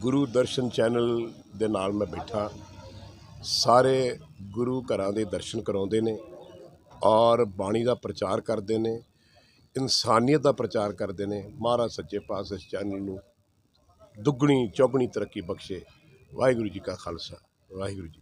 ਗੁਰੂ ਦਰਸ਼ਨ channel ਦੇ ਨਾਲ ਮੈਂ ਬੈਠਾ। ਸਾਰੇ ਗੁਰੂ ਘਰਾਂ ਦੇ ਦਰਸ਼ਨ ਕਰਾਉਂਦੇ ਨੇ ਔਰ ਬਾਣੀ ਦਾ ਪ੍ਰਚਾਰ ਕਰਦੇ ਨੇ, ਇਨਸਾਨੀਅਤ ਦਾ ਪ੍ਰਚਾਰ ਕਰਦੇ ਨੇ। ਮਹਾਰਾਜ ਸੱਚੇ ਪਾਤਸ਼ਾਹ ਇਸ ਚੈਨਲ ਨੂੰ ਦੁੱਗਣੀ, ਚੌਗਣੀ ਤਰੱਕੀ ਬਖਸ਼ੇ। ਵਾਹਿਗੁਰੂ ਜੀ ਕਾ ਖਾਲਸਾ, ਵਾਹਿਗੁਰੂ ਜੀ